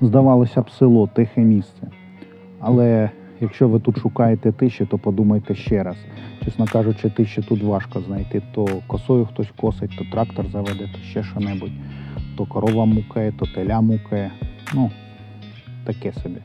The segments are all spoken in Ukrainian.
Здавалося б, село, тихе місце. Але якщо ви тут шукаєте тиші, то подумайте ще раз. Чесно кажучи, тиші тут важко знайти. То косою хтось косить, то трактор заведе, то ще що-небудь. То корова мукає, то теля мукає. Ну, таке собі.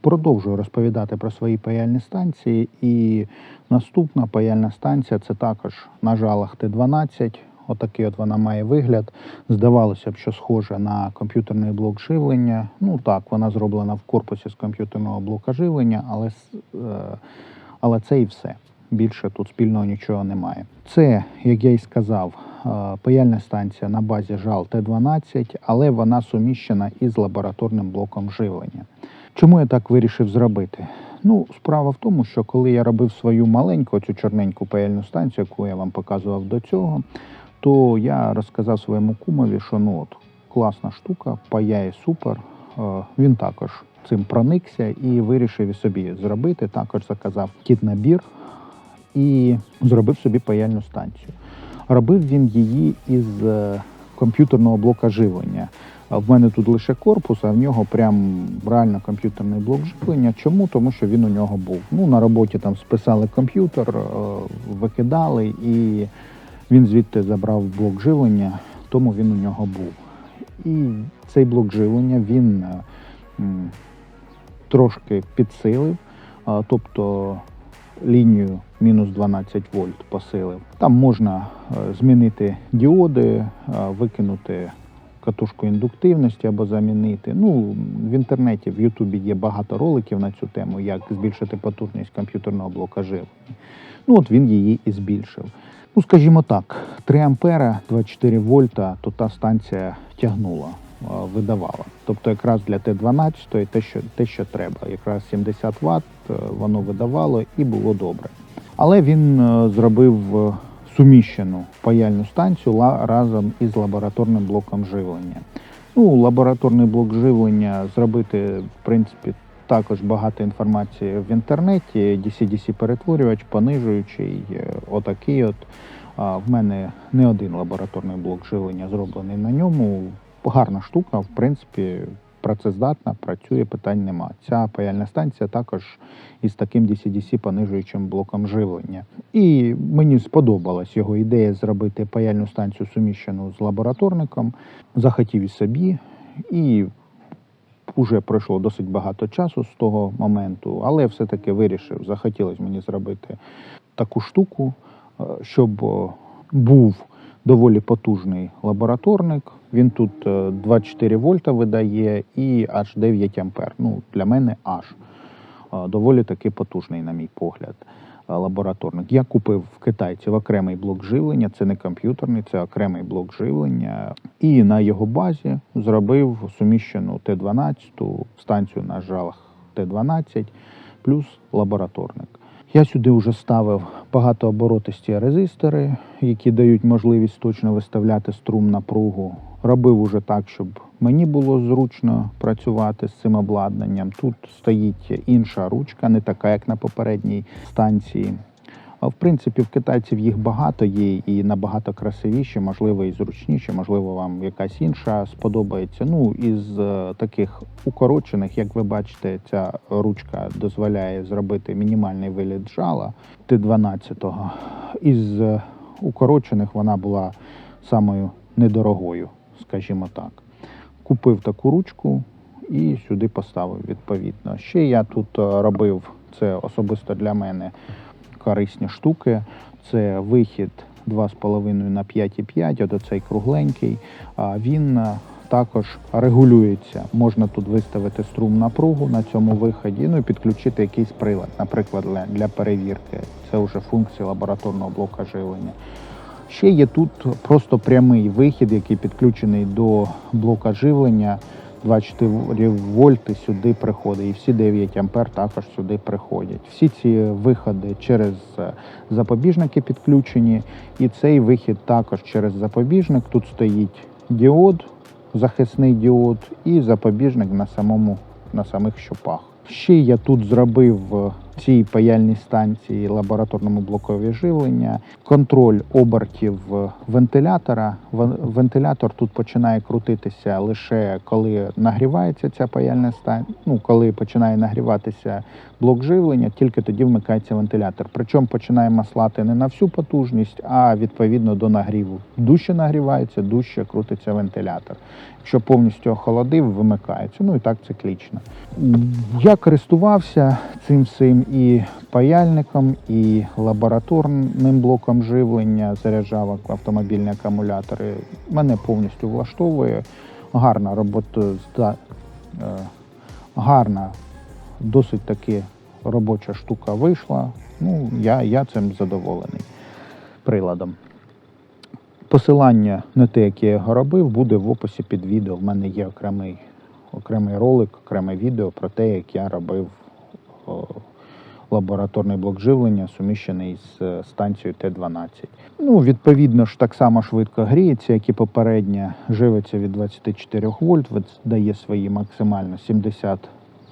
Продовжую розповідати про свої паяльні станції. І наступна паяльна станція це також на жалах Т-12. Отакий от вона має вигляд. Здавалося б, що схоже на комп'ютерний блок живлення. Ну так, вона зроблена в корпусі з комп'ютерного блока живлення, але, е, але це і все. Більше тут спільного нічого немає. Це, як я і сказав, е, паяльна станція на базі жал Т-12, але вона суміщена із лабораторним блоком живлення. Чому я так вирішив зробити? Ну, справа в тому, що коли я робив свою маленьку цю чорненьку паяльну станцію, яку я вам показував до цього, то я розказав своєму кумові, що ну от класна штука, паяє супер. Е, Він також цим проникся і вирішив собі зробити. Також заказав кіт набір і зробив собі паяльну станцію. Робив він її із е, комп'ютерного блока живлення. В мене тут лише корпус, а в нього прям реально комп'ютерний блок живлення. Чому? Тому що він у нього був. Ну, на роботі там списали комп'ютер, е, викидали, і він звідти забрав блок живлення, тому він у нього був. І цей блок живлення він е, трошки підсилив, тобто лінію мінус 12 вольт посилив. Там можна е, змінити діоди, е, викинути катушку індуктивності або замінити. Ну, в інтернеті, в Ютубі є багато роликів на цю тему, як збільшити потужність комп'ютерного блока живлення. Ну, от він її і збільшив. Ну, скажімо так, 3 ампера, 24 вольта, то та станція тягнула, е, видавала. Тобто якраз для Т-12 те, що, те, що треба. Якраз 70 Вт воно видавало і було добре. Але він е, зробив е, суміщену паяльну станцію разом із лабораторним блоком живлення. Ну, лабораторний блок живлення зробити, в принципі, також багато інформації в інтернеті. DC-DC перетворювач, понижуючий, е, отакий от. В мене не один лабораторний блок живлення зроблений на ньому. Гарна штука, в принципі, працездатна, працює, питань нема. Ця паяльна станція також із таким DC-DC понижуючим блоком живлення. І мені сподобалась його ідея зробити паяльну станцію суміщену з лабораторником. Захотів і собі, і вже пройшло досить багато часу з того моменту, але все-таки вирішив, захотілося мені зробити таку штуку, е, щоб е, був доволі потужний лабораторник. Він тут е, 24 вольта видає і аж 9 ампер. Ну, для мене аж Е, доволі таки потужний, на мій погляд. Лабораторник. Я купив в китайців окремий блок живлення, це не комп'ютерний, це окремий блок живлення. І на його базі зробив суміщену Т-12 станцію на жалах Т-12 плюс лабораторник. Я сюди вже ставив багатооборотисті резистори, які дають можливість точно виставляти струм напругу. Робив уже так, щоб мені було зручно працювати з цим обладнанням. Тут стоїть інша ручка, не така, як на попередній станції. В принципі, в китайців їх багато є і набагато красивіші, можливо, і зручніші, можливо, вам якась інша сподобається. Ну, із е, таких укорочених, як ви бачите, ця ручка дозволяє зробити мінімальний виліт жала Т-12. Із е, укорочених вона була самою недорогою, скажімо так. Купив таку ручку і сюди поставив відповідно. Ще я тут е, робив це особисто для мене корисні штуки. Це вихід 2,5 на 5,5, от оцей кругленький. Він е, також регулюється. Можна тут виставити струм напругу на цьому виході, ну і підключити якийсь прилад, наприклад, для- для перевірки. Це вже функція лабораторного блока живлення. Ще є тут просто прямий вихід, який підключений до блока живлення. 24 вольти сюди приходить, і всі 9 ампер також сюди приходять. Всі ці виходи через е, запобіжники підключені, і цей вихід також через запобіжник. Тут стоїть діод, захисний діод, і запобіжник на самому на самих щопах. Ще я тут зробив е, цій паяльній станції лабораторному блокові живлення, контроль обертів вентилятора. Вентилятор тут починає крутитися лише коли нагрівається ця паяльна станція. Ну, коли починає нагріватися блок живлення, тільки тоді вмикається вентилятор. Причому починає маслати не на всю потужність, а відповідно до нагріву. Дужче нагрівається, дужче крутиться вентилятор. Якщо повністю охолодив, вимикається. Ну і так циклічно. Я користувався цим всім і паяльником, і лабораторним блоком живлення, заряджав автомобільні акумулятори. Мене повністю влаштовує. Гарна робота, е, гарна, досить таки робоча штука вийшла. Ну, я, я цим задоволений приладом. Посилання на те, яке я його робив, буде в описі під відео. В мене є окремий, окремий ролик, окреме відео про те, як я робив лабораторний блок живлення, суміщений з е, станцією Т-12. Ну, відповідно ж, так само швидко гріється, як і попередня, живиться від 24 вольт, дає свої максимально 70,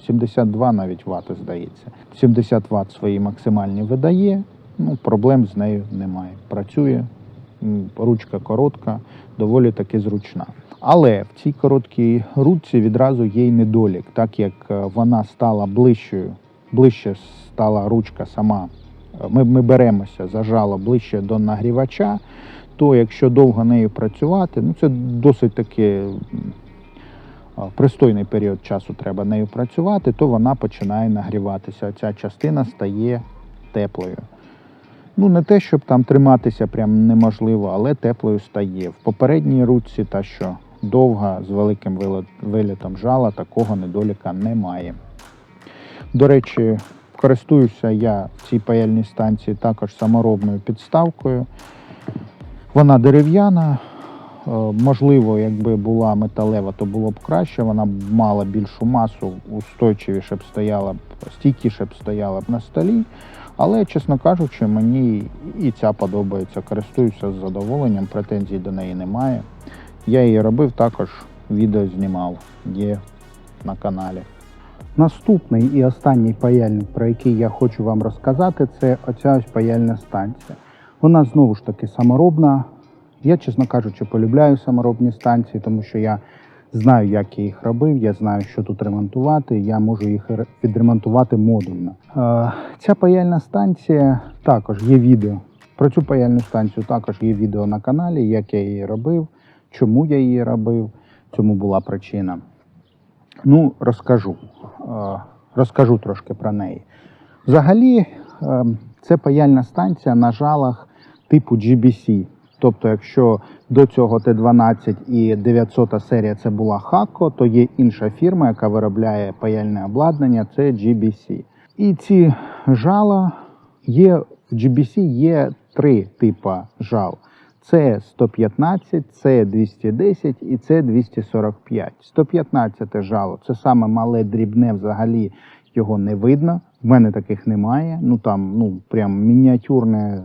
72 навіть ватт, здається. 70 Вт свої максимальні видає. Ну, проблем з нею немає. Працює, ручка коротка, доволі таки зручна. Але в цій короткій ручці відразу є й недолік, так як е, вона стала ближчою, ближче стала ручка сама. е, Ми, ми беремося за жало ближче до нагрівача, то якщо довго нею працювати, ну це досить таки пристойний період часу треба нею працювати, то вона починає нагріватися. Ця частина стає теплою. Ну, не те, щоб там триматися прям неможливо, але теплою стає. В попередній ручці, та що довга, з великим вилітом жала, такого недоліка немає. До речі, користуюся я в цій паяльній станції також саморобною підставкою. Вона дерев'яна. Е, Можливо, якби була металева, то було б краще. Вона б мала більшу масу, устойчивіше б стояла б, стійкіше б стояла б на столі. Але, чесно кажучи, мені і ця подобається. Користуюся з задоволенням, претензій до неї немає. Я її робив також, відео знімав, є на каналі. Наступний і останній паяльник, про який я хочу вам розказати, це оця ось паяльна станція. Вона знову ж таки саморобна. Я, чесно кажучи, полюбляю саморобні станції, тому що я знаю, як я їх робив, я знаю, що тут ремонтувати, я можу їх відремонтувати модульно. Е, Ця паяльна станція також є відео. Про цю паяльну станцію також є відео на каналі, як я її робив, чому я її робив, цьому була причина. Ну, розкажу. Розкажу трошки про неї. Взагалі, е, це паяльна станція на жалах типу GBC. Тобто, якщо до цього Т-12 і 900 серія це була Хако, то є інша фірма, яка виробляє паяльне обладнання, це GBC. І ці жала є в GBC є три типи жал. Це 115, це 210 і це 245. 115 жало це саме мале дрібне, взагалі його не видно. В мене таких немає. Ну там ну прям мініатюрне,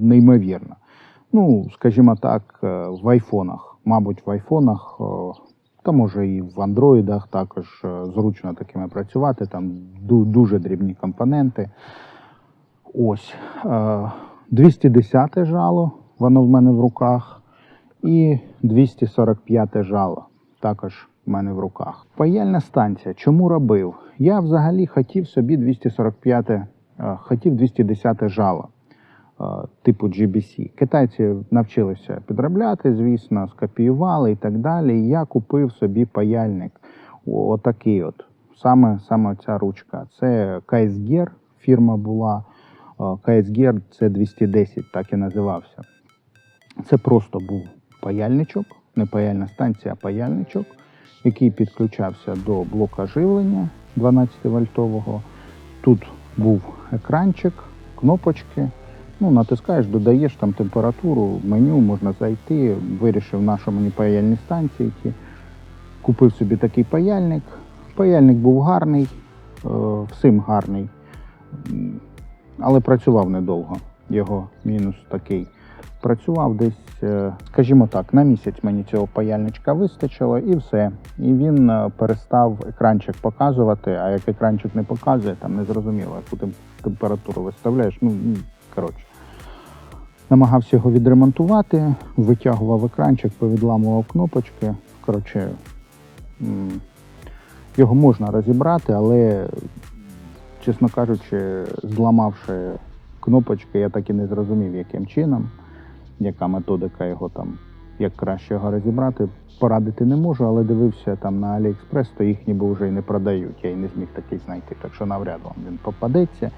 неймовірно. Ну, скажімо так, е, в айфонах. Мабуть, в айфонах, е, та може і в андроїдах також е, зручно такими працювати. Там дуже дрібні компоненти. Ось. Е, 210 жало, воно в мене в руках. І 245 жало також в мене в руках. Паяльна станція. Чому робив? Я взагалі хотів собі 245, е, хотів 210 жало е, типу GBC. Китайці навчилися підробляти, звісно, скопіювали і так далі. Я купив собі паяльник. Отакий от. Саме, саме ця ручка. Це KSGR фірма була. Е, KSGR це 210, так і називався. Це просто був паяльничок, не паяльна станція, а паяльничок, який підключався до блока живлення 12-вольтового. Тут був екранчик, кнопочки. Ну, натискаєш, додаєш там температуру, меню, можна зайти. Вирішив нашу мені паяльні станції. Купив собі такий паяльник. Паяльник був гарний, е, всім гарний, але працював недовго. Його мінус такий. Працював десь, е, скажімо так, на місяць мені цього паяльничка вистачило і все. І він е, перестав екранчик показувати, а як екранчик не показує, там не зрозуміло, яку тем- температуру виставляєш. Ну, коротше. Намагався його відремонтувати, витягував екранчик, повідламував кнопочки. Коротше, його можна розібрати, але, чесно кажучи, зламавши кнопочки, я так і не зрозумів, яким чином, яка методика його там, як краще його розібрати. Порадити не можу, але дивився там на Аліекспрес, то їх ніби вже і не продають. Я і не зміг такий знайти, так що навряд вам він попадеться.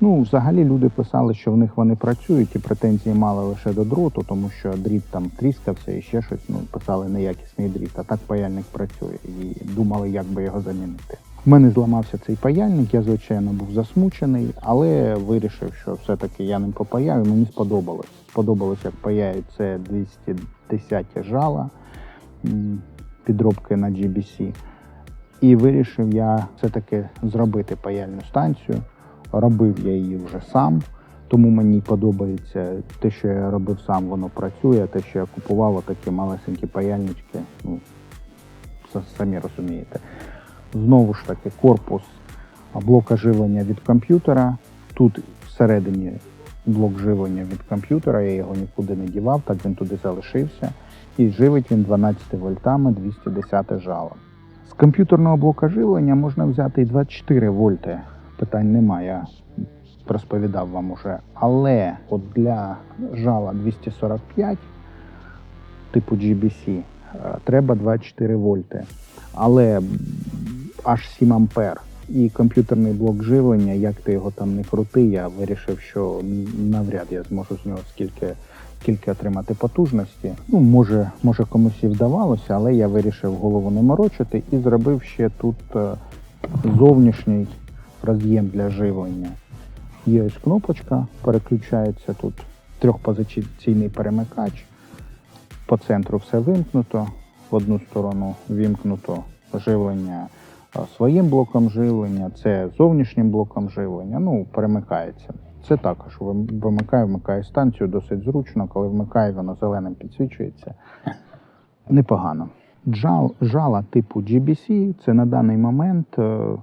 Ну, взагалі люди писали, що в них вони працюють, і претензії мали лише до дроту, тому що дріт там тріскався і ще щось. Ну, писали неякісний дріт, а так паяльник працює. І думали, як би його замінити. У мене зламався цей паяльник, я, звичайно, був засмучений, але вирішив, що все-таки я ним попаяю. Мені сподобалось. Сподобалось, як паяють це 210 жала підробки на GBC. І вирішив я все-таки зробити паяльну станцію. Робив я її вже сам, тому мені подобається те, що я робив сам, воно працює. Те, що я купував, такі малесенькі паяльнички, ну, самі розумієте. Знову ж таки, корпус блока живлення від комп'ютера. Тут всередині блок живлення від комп'ютера, я його нікуди не дівав, так він туди залишився. І живить він 12 вольтами 210 жало. З комп'ютерного блока живлення можна взяти і 24 вольти. Питань немає, я розповідав вам уже. Але от для жала 245 типу GBC е, треба 24 вольти. Але аж 7 ампер. І комп'ютерний блок живлення, як ти його там не крути, я вирішив, що навряд я зможу з нього скільки, скільки отримати потужності. Ну, може, може комусь і вдавалося, але я вирішив голову не морочити і зробив ще тут е, зовнішній роз'єм для живлення. Є ось кнопочка, переключається тут трьохпозиційний перемикач. По центру все вимкнуто, в одну сторону вімкнуто живлення своїм блоком живлення, це зовнішнім блоком живлення. Ну, перемикається. Це також вимикає, вмикає станцію досить зручно. Коли вмикає, воно зеленим підсвічується. Непогано. Джал, жала типу GBC це на даний момент, е,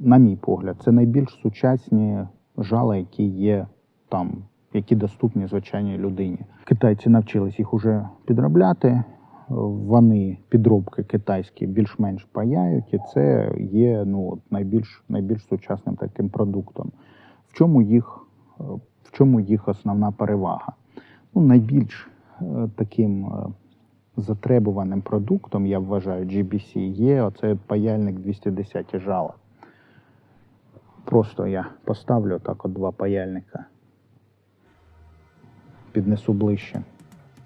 на мій погляд, це найбільш сучасні жала, які є там, які доступні звичайній людині. Китайці навчились їх уже підробляти. Вони підробки китайські більш-менш паяють, і це є ну, найбільш, найбільш сучасним таким продуктом. В чому їх, е, в чому їх основна перевага? Ну, найбільш е, таким е, затребуваним продуктом, я вважаю, GBC є оце паяльник 210 жала. Просто я поставлю так от два паяльника. Піднесу ближче.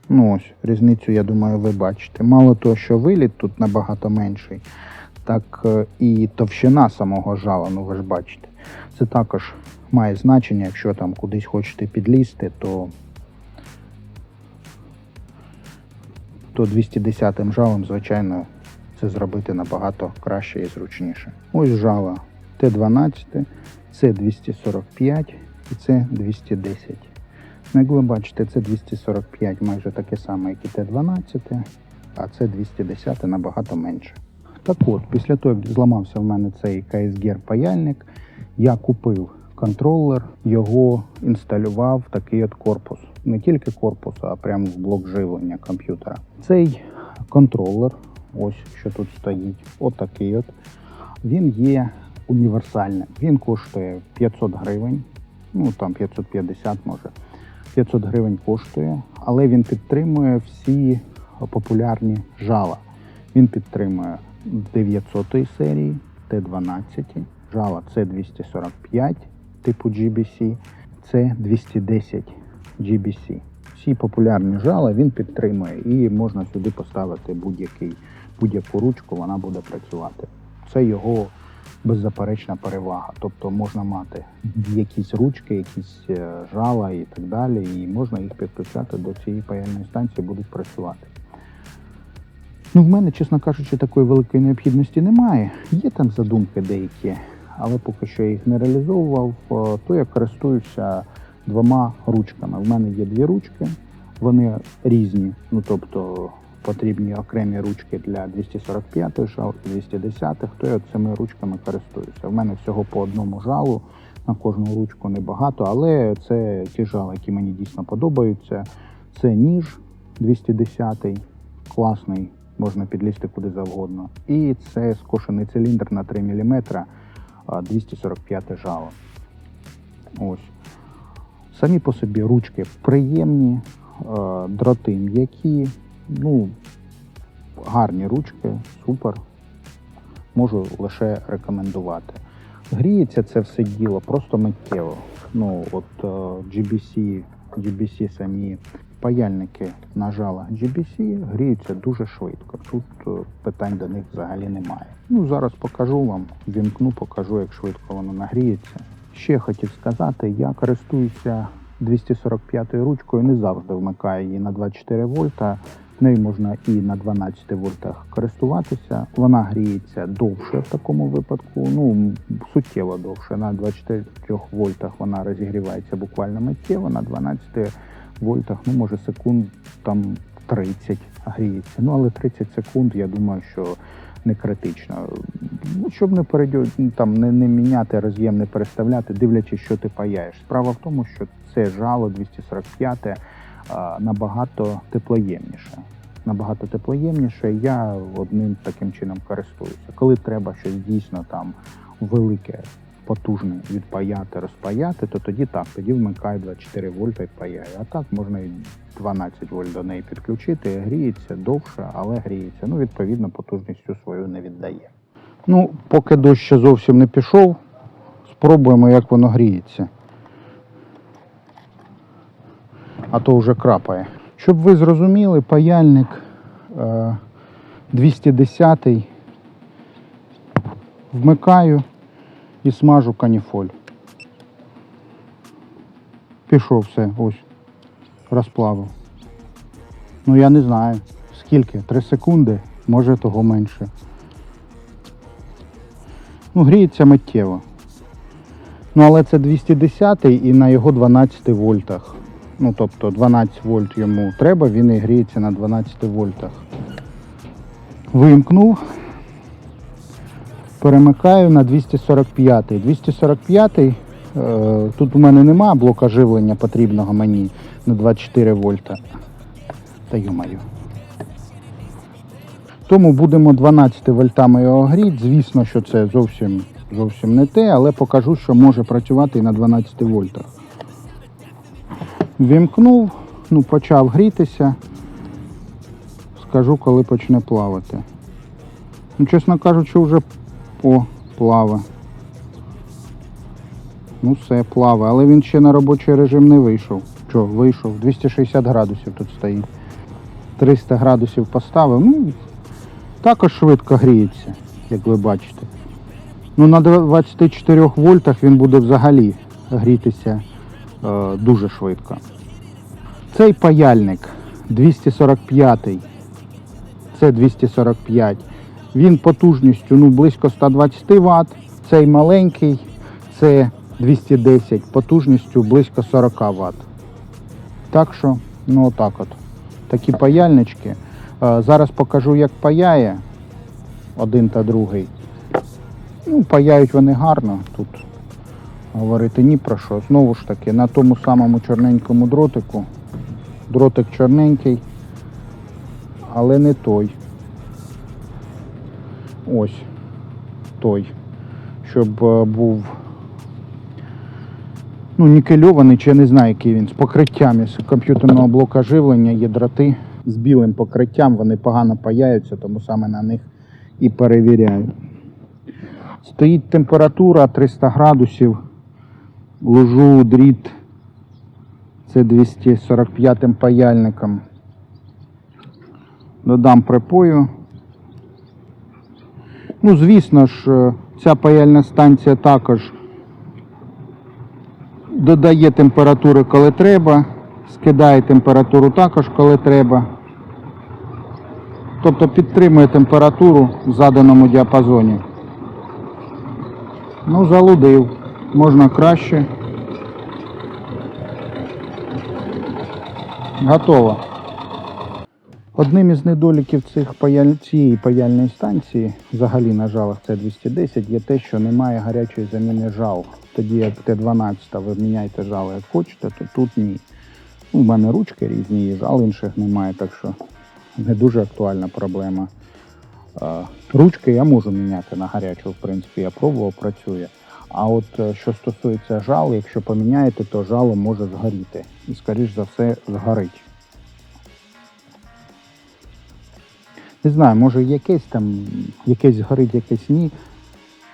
Ну ось, різницю, я думаю, ви бачите. Мало того, що виліт тут набагато менший, так е, і товщина самого жала, ну ви ж бачите. Це також має значення, якщо там кудись хочете підлізти, то, то 210 жалом, звичайно, це зробити набагато краще і зручніше. Ось жало Т12, це 245 і це 210. Як ви бачите, це 245 майже таке саме, як і Т12, а це 210 набагато менше. Так от, після того, як зламався в мене цей KSGR паяльник, я купив контролер, його інсталював в такий от корпус. Не тільки корпус, а прямо в блок живлення комп'ютера. Цей контролер, ось що тут стоїть, отакий от. Він є універсальним. Він коштує 500 гривень, ну там 550 може. 500 гривень коштує, але він підтримує всі популярні жала. Він підтримує 900 серії, Т12, жала С245 типу GBC, С210 GBC. Всі популярні жала він підтримує і можна сюди поставити будь-який, будь-яку ручку, вона буде працювати. Це його беззаперечна перевага. Тобто можна мати якісь ручки, якісь е, жала і так далі, і можна їх підключати до цієї паяльної станції, будуть працювати. Ну, в мене, чесно кажучи, такої великої необхідності немає. Є там задумки деякі, але поки що я їх не реалізовував, е, то я користуюся двома ручками. В мене є дві ручки. Вони різні. Ну тобто потрібні окремі ручки для 245 жал і 210 то я цими ручками користуюся. У мене всього по одному жалу. На кожну ручку небагато, але це ті жали, які мені дійсно подобаються. Це ніж 210 класний, можна підлізти куди завгодно. І це скошений циліндр на 3 мм, 245 жало. Ось. Самі по собі ручки приємні, дроти м'які, ну, гарні ручки, супер. Можу лише рекомендувати. Гріється це все діло просто миттєво. Ну, от е, GBC, GBC самі паяльники нажала GBC гріються дуже швидко. Тут е, питань до них взагалі немає. Ну, зараз покажу вам, вімкну, покажу, як швидко воно нагріється. Ще хотів сказати, я користуюся 245 ручкою, не завжди вмикаю її на 24 вольта. Нею можна і на 12 вольтах користуватися. Вона гріється довше в такому випадку, ну суттєво довше. На 24 вольтах вона розігрівається буквально миттєво, на 12 вольтах, ну може секунд там 30 гріється. Ну але 30 секунд, я думаю, що не критично. Ну, щоб не передю... там не, не міняти роз'єм, не переставляти, дивлячись, що ти паяєш. Справа в тому, що це жало 245 а, набагато теплоємніше. Набагато теплоємніше. Я одним таким чином користуюся. Коли треба щось дійсно там велике, потужне відпаяти, розпаяти, то тоді так, тоді вмикаю 24 вольта і паяю. А так можна і 12 вольт до неї підключити, гріється довше, але гріється. Ну, відповідно, потужністю свою не віддає. Ну, поки дощ ще зовсім не пішов, спробуємо, як воно гріється. А то вже крапає. Щоб ви зрозуміли, паяльник е, 210 вмикаю і смажу каніфоль. Пішов все, ось, розплавив. Ну я не знаю, скільки, 3 секунди, може того менше. Ну, гріється миттєво. Ну, але це 210 і на його 12 вольтах. Ну, тобто 12 вольт йому треба, він і гріється на 12 вольтах. Вимкнув. Перемикаю на 245. 245 е, тут у мене нема блока живлення потрібного мені на 24 вольта. Та ю-маю. Тому будемо 12 вольтами його гріти. Звісно, що це зовсім, зовсім не те, але покажу, що може працювати і на 12 вольтах. Вімкнув, ну, почав грітися. Скажу, коли почне плавати. Ну, чесно кажучи, вже о, плаве. Ну все, плаве, але він ще на робочий режим не вийшов. Що, вийшов? 260 градусів тут стоїть. 300 градусів поставив. Ну, також швидко гріється, як ви бачите. Ну, на 24 вольтах він буде взагалі грітися дуже швидко. Цей паяльник 245, це 245. Він потужністю ну, близько 120 Вт. Цей маленький, це 210, потужністю близько 40 Вт. Так що, ну отак от. Такі паяльнички. Е, Зараз покажу, як паяє один та другий. Ну, паяють вони гарно тут. Говорити ні про що. Знову ж таки, на тому самому чорненькому дротику. Дротик чорненький, але не той. Ось той, щоб е, був ну, нікельований, чи я не знаю, який він, з покриттям з комп'ютерного блока живлення є дроти з білим покриттям, вони погано паяються, тому саме на них і перевіряю. Стоїть температура 300 градусів, ложу дріт, це 245 паяльником. Додам припою. Ну, звісно ж, е, ця паяльна станція також додає температури, коли треба, скидає температуру також, коли треба. Тобто підтримує температуру в заданому діапазоні. Ну, залудив. Можна краще. Готово. Одним із недоліків цих паяль... цієї паяльної станції, взагалі на жалах С210, є те, що немає гарячої заміни жал. Тоді як Т-12 ви міняєте жало як хочете, то тут ні. У мене ручки різні, і жал інших немає, так що не дуже актуальна проблема. Ручки я можу міняти на гарячу, в принципі, я пробував, працює. А от е, що стосується жал, якщо поміняєте, то жало може згоріти. І, скоріш за все, згорить. Не знаю, може якесь там, якесь згорить, якесь ні.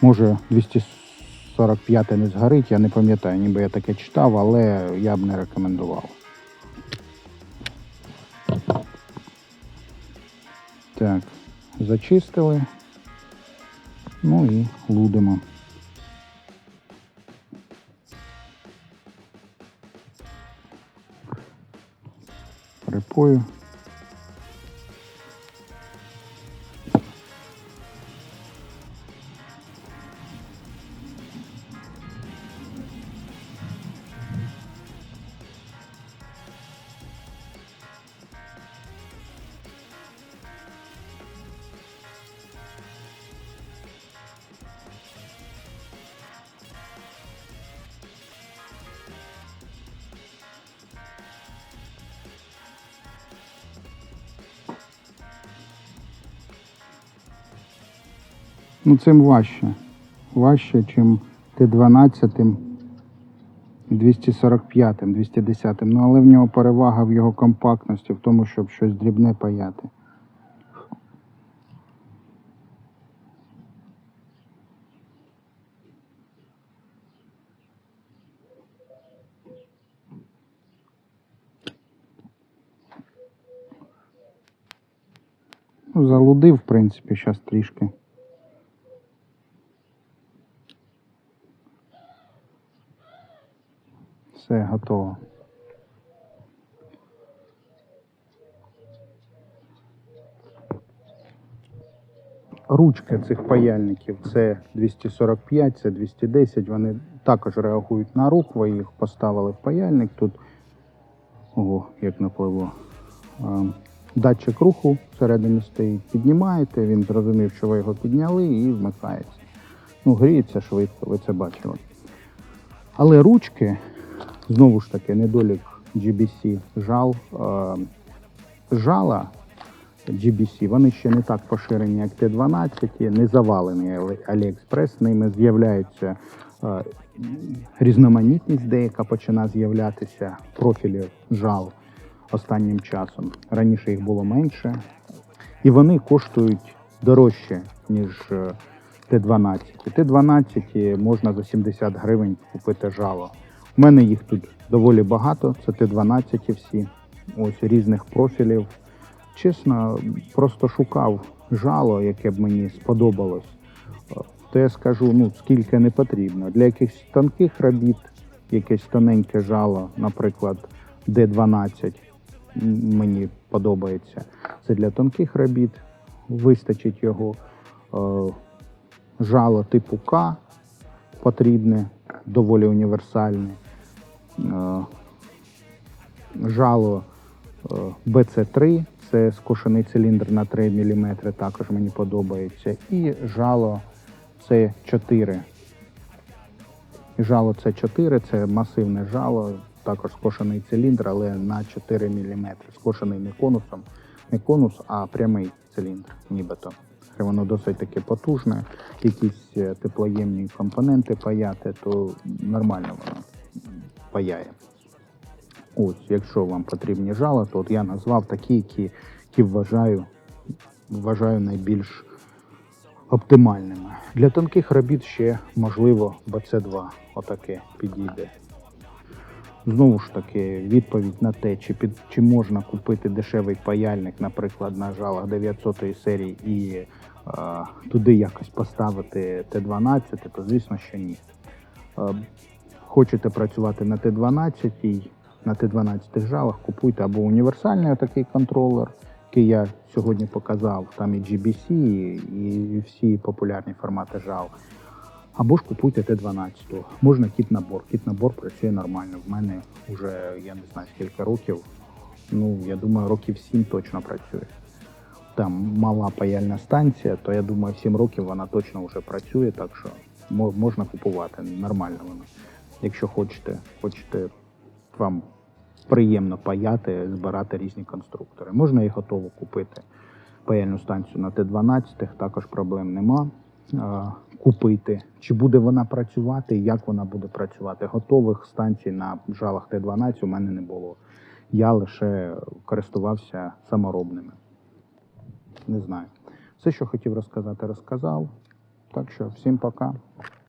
Може 245 не згорить, я не пам'ятаю, ніби я таке читав, але я б не рекомендував. Так, зачистили. Ну і лудимо. Припою. Ну, цим важче. Важче, чим Т-12 і 245, 210. Ну, але в нього перевага в його компактності, в тому, щоб щось дрібне паяти. Ну, залудив, в принципі, зараз трішки. Все готово. Ручки цих паяльників це 245, це 210. Вони також реагують на рух. Ви їх поставили в паяльник. Тут ого, як напливло. А, Датчик руху всередині стоїть. Піднімаєте, він зрозумів, що ви його підняли і вмикається. Ну, гріється швидко, ви це бачили. Але ручки, знову ж таки, недолік GBC жал. Е, жала GBC, вони ще не так поширені, як Т-12, не завалені AliExpress, ними з'являються е, різноманітність деяка починає з'являтися профілів жал останнім часом. Раніше їх було менше. І вони коштують дорожче, ніж е, Т-12. Т-12 можна за 70 гривень купити жало. У мене їх тут доволі багато, це Т-12 всі, ось різних профілів. Чесно, просто шукав жало, яке б мені сподобалось. Е, То я скажу, ну скільки не потрібно. Для якихось тонких робіт, якесь тоненьке жало, наприклад, Д12 мені подобається. Це для тонких робіт, вистачить його. Е, Жало типу К потрібне, доволі універсальне. Е, Жало е, BC3, це скошений циліндр на 3 мм, також мені подобається. І жало С4. Жало С4 це масивне жало, також скошений циліндр, але на 4 мм. Скошений не конусом, не конус, а прямий циліндр, нібито. Воно досить таки потужне, якісь е, теплоємні компоненти паяти, то нормально воно паяє. Ось, якщо вам потрібні жала, то от я назвав такі, які, які вважаю, вважаю найбільш оптимальними. Для тонких робіт ще можливо БЦ2 отаке підійде. Знову ж таки, відповідь на те, чи, під, чи можна купити дешевий паяльник, наприклад, на жалах 900 серії і е, туди якось поставити Т-12, то звісно, що ні. Е, хочете працювати на Т-12, на Т-12 жалах, купуйте або універсальний такий контролер, який я сьогодні показав, там і GBC, і всі популярні формати жал. Або ж купуйте Т-12. Можна кіт-набор. Кіт-набор працює нормально. В мене вже я не знаю скільки років ну, я думаю, років 7 точно працює. Там мала паяльна станція, то я думаю, 7 років вона точно вже працює, так що мо- можна купувати, нормально вона. Якщо хочете, хочете вам приємно паяти, збирати різні конструктори. Можна і готово купити паяльну станцію на Т-12, також проблем нема. Купити, чи буде вона працювати, як вона буде працювати. Готових станцій на жалах Т-12 у мене не було. Я лише користувався саморобними. Не знаю. Все, що хотів розказати, розказав. Так що всім пока.